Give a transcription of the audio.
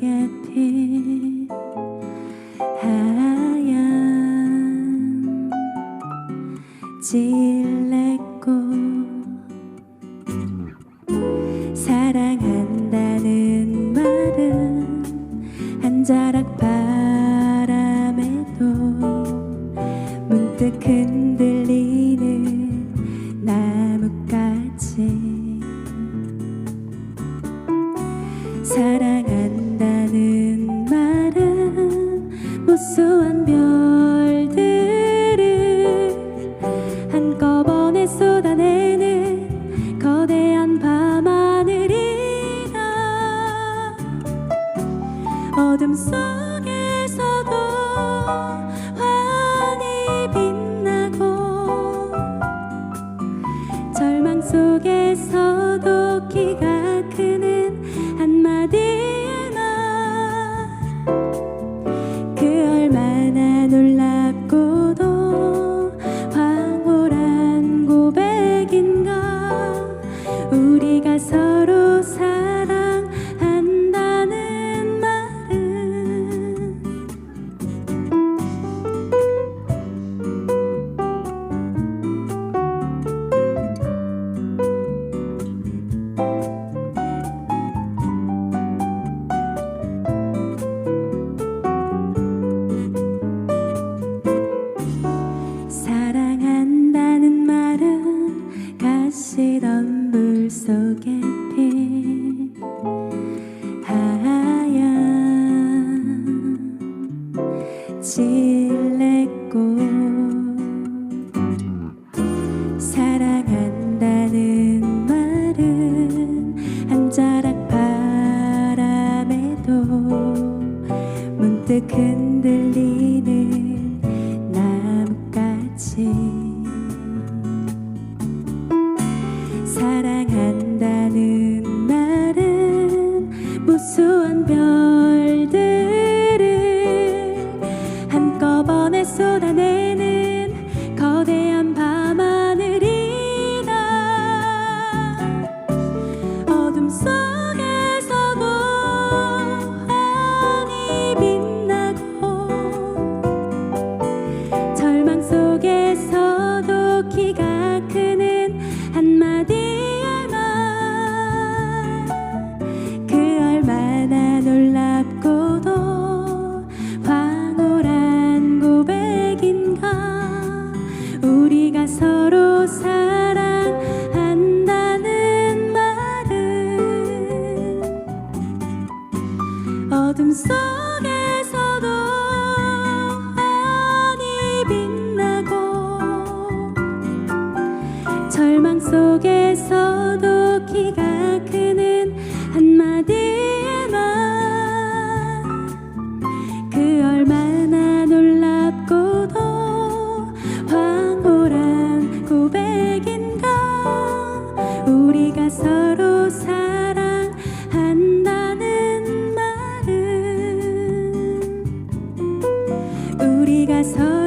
속에 핀 하얀 질레꽃 사랑한다는 말은 한 자락 바람에도 문득 흔 무수한 별들을 한꺼번에 쏟아내는 거대한 밤하늘이다. 어둠 속에서도 환히 빛나고 절망 속에서도 키가 크 사랑한다는 말은 한 자락 바람에도 문득 흔들리는 나뭇가지. 사랑한다는 말은 무수한 별들을 한꺼번에 쏟아내는 거대한 밤하늘이다. 어둠 속에서도 환히 빛나고 절망 속에서도 키가 속에서도 환히 빛나고 절망 속에서도 키가 크는 한마디의 말그 얼마나 놀랍고도 황홀한 고백인가 우리가 서로 사 가 서